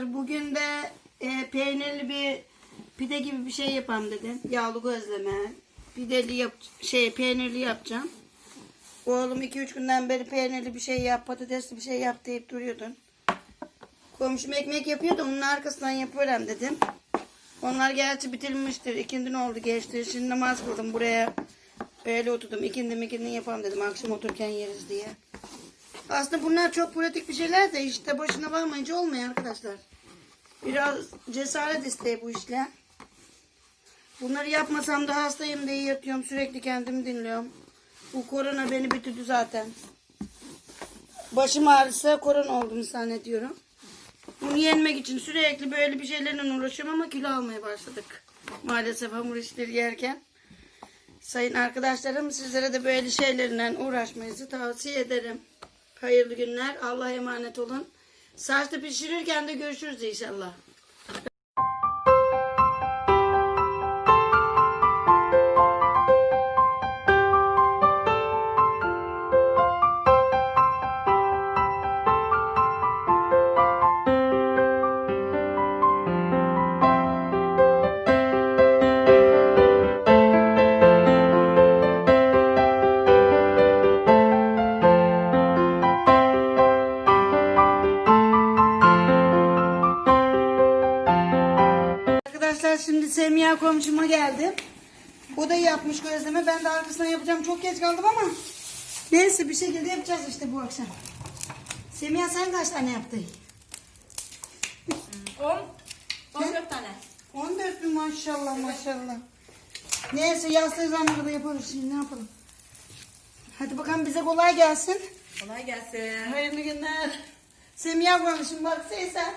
arkadaşlar. Bugün de e, peynirli bir pide gibi bir şey yapalım dedim. Yağlı gözleme. Pideli yap şey peynirli yapacağım. Oğlum 2-3 günden beri peynirli bir şey yap, patatesli bir şey yap deyip duruyordun. Komşum ekmek yapıyordu. Onun arkasından yapıyorum dedim. Onlar gerçi bitirmiştir. İkindin oldu geçti. Şimdi namaz kıldım buraya. Öyle oturdum. İkindi ikindi yapalım dedim. Akşam otururken yeriz diye. Aslında bunlar çok pratik bir şeyler de işte başına varmayınca olmuyor arkadaşlar. Biraz cesaret isteği bu işler. Bunları yapmasam da hastayım diye yatıyorum. Sürekli kendimi dinliyorum. Bu korona beni bitirdi zaten. Başım ağrısa korona olduğunu zannediyorum. Bunu yenmek için sürekli böyle bir şeylerle uğraşıyorum ama kilo almaya başladık. Maalesef hamur işleri yerken. Sayın arkadaşlarım sizlere de böyle şeylerle uğraşmayınızı tavsiye ederim. Hayırlı günler. Allah'a emanet olun. Saçta pişirirken de görüşürüz inşallah. Semiha komşuma geldim. O da yapmış gözleme. Ben de arkasından yapacağım. Çok geç kaldım ama neyse bir şekilde yapacağız işte bu akşam. Semiha sen kaç tane yaptın? 10 14 tane. 14 mü maşallah maşallah. Neyse yastığı zamanı da yaparız şimdi ne yapalım. Hadi bakalım bize kolay gelsin. Kolay gelsin. Hayırlı günler. Semiha komşum bak sen.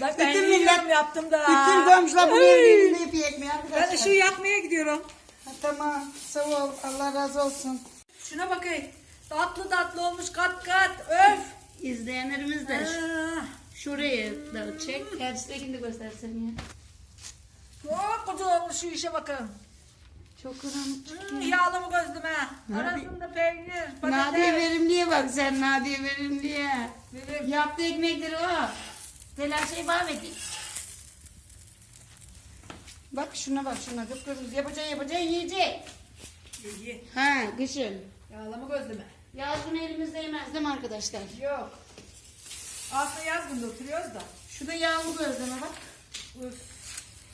Bak ben Bütün millet- yaptım da. Bütün komşular bunu evlerinde yapıyor ekmeği arkadaşlar. Ben şu yakmaya gidiyorum. Ha, tamam sağ ol Allah razı olsun. Şuna bakayım. Tatlı tatlı olmuş kat kat. Öf. İzleyenlerimiz de şurayı da çek. Gerçekten de göstersen ya. Çok güzel olmuş şu işe bakın. Çok karanlık. Hmm, yağlı mı gözlüme? Arasında peynir, Nadiye patates. verimliye bak sen Nadiye verimliye. Verim. Yaptığı ekmekleri o. Telaşe bağvedik. Bak şuna bak şuna kıpkırmızı yapacaksın yapacaksın yiyecek. İyi. Ha kışın. Yağlı mı gözlüme? Yazın elimizde yemez değil mi arkadaşlar? Yok. Aslında yaz günde oturuyoruz da. Şu da yağlı gözleme bak. Üf.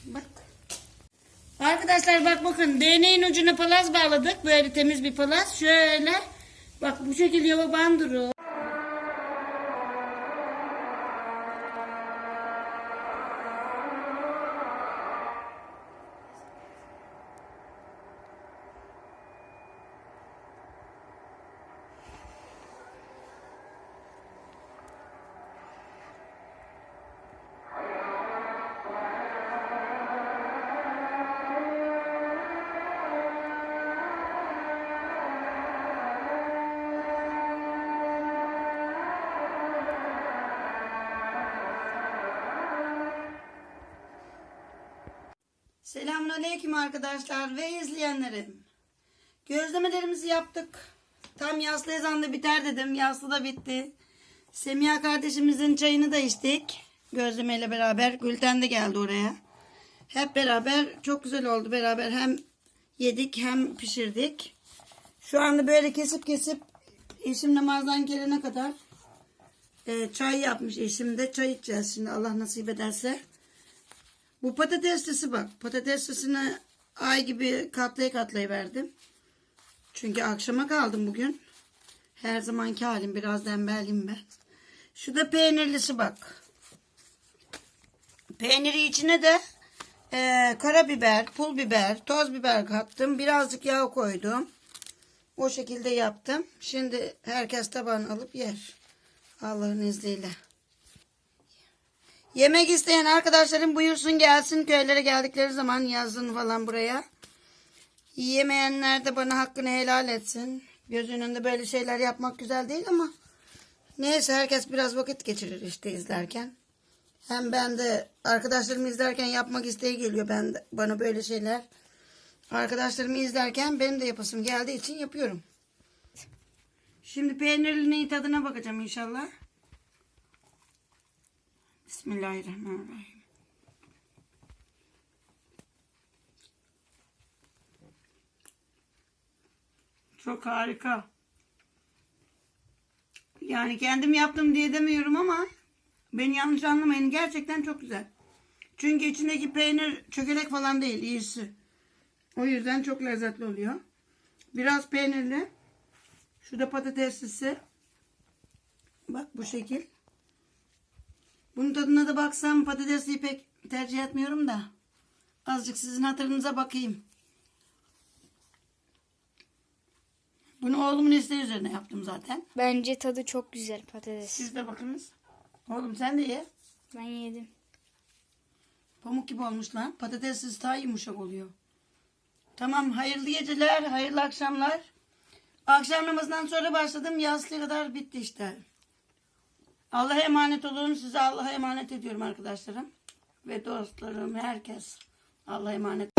Bak. Arkadaşlar bak bakın değneğin ucuna palaz bağladık. Böyle temiz bir palaz. Şöyle. Bak bu şekilde yava bandırıyor. Selamünaleyküm arkadaşlar ve izleyenlerim. Gözlemelerimizi yaptık. Tam yaslı ezanda biter dedim. Yaslı da bitti. Semiha kardeşimizin çayını da içtik. Gözlemeyle beraber. Gülten de geldi oraya. Hep beraber çok güzel oldu. Beraber hem yedik hem pişirdik. Şu anda böyle kesip kesip eşim namazdan gelene kadar e, çay yapmış eşim de. Çay içeceğiz şimdi Allah nasip ederse. Bu patateslisi bak. Patateslisini ay gibi katlaya katlaya verdim. Çünkü akşama kaldım bugün. Her zamanki halim biraz tembeliyim ben. Şu da peynirlisi bak. Peyniri içine de e, karabiber, pul biber, toz biber kattım. Birazcık yağ koydum. O şekilde yaptım. Şimdi herkes tabağını alıp yer. Allah'ın izniyle. Yemek isteyen arkadaşlarım buyursun gelsin köylere geldikleri zaman yazın falan buraya. Yiyemeyenler de bana hakkını helal etsin. Göz önünde böyle şeyler yapmak güzel değil ama neyse herkes biraz vakit geçirir işte izlerken. Hem ben de arkadaşlarımı izlerken yapmak isteği geliyor ben de, bana böyle şeyler. Arkadaşlarımı izlerken benim de yapasım geldiği için yapıyorum. Şimdi peynirlinin tadına bakacağım inşallah. Bismillahirrahmanirrahim. Çok harika. Yani kendim yaptım diye demiyorum ama beni yanlış anlamayın. Gerçekten çok güzel. Çünkü içindeki peynir çökelek falan değil. iyisi. O yüzden çok lezzetli oluyor. Biraz peynirli. Şurada patateslisi. Bak bu şekil. Bunun tadına da baksam patatesliyi pek tercih etmiyorum da. Azıcık sizin hatırınıza bakayım. Bunu oğlumun isteği üzerine yaptım zaten. Bence tadı çok güzel patates. Siz de bakınız. Oğlum sen de ye. Ben yedim. Pamuk gibi olmuş lan. Patatessiz daha yumuşak oluyor. Tamam hayırlı geceler, hayırlı akşamlar. Akşam namazından sonra başladım. Yaslıya kadar bitti işte. Allah'a emanet olun. Size Allah'a emanet ediyorum arkadaşlarım. Ve dostlarım, herkes. Allah'a emanet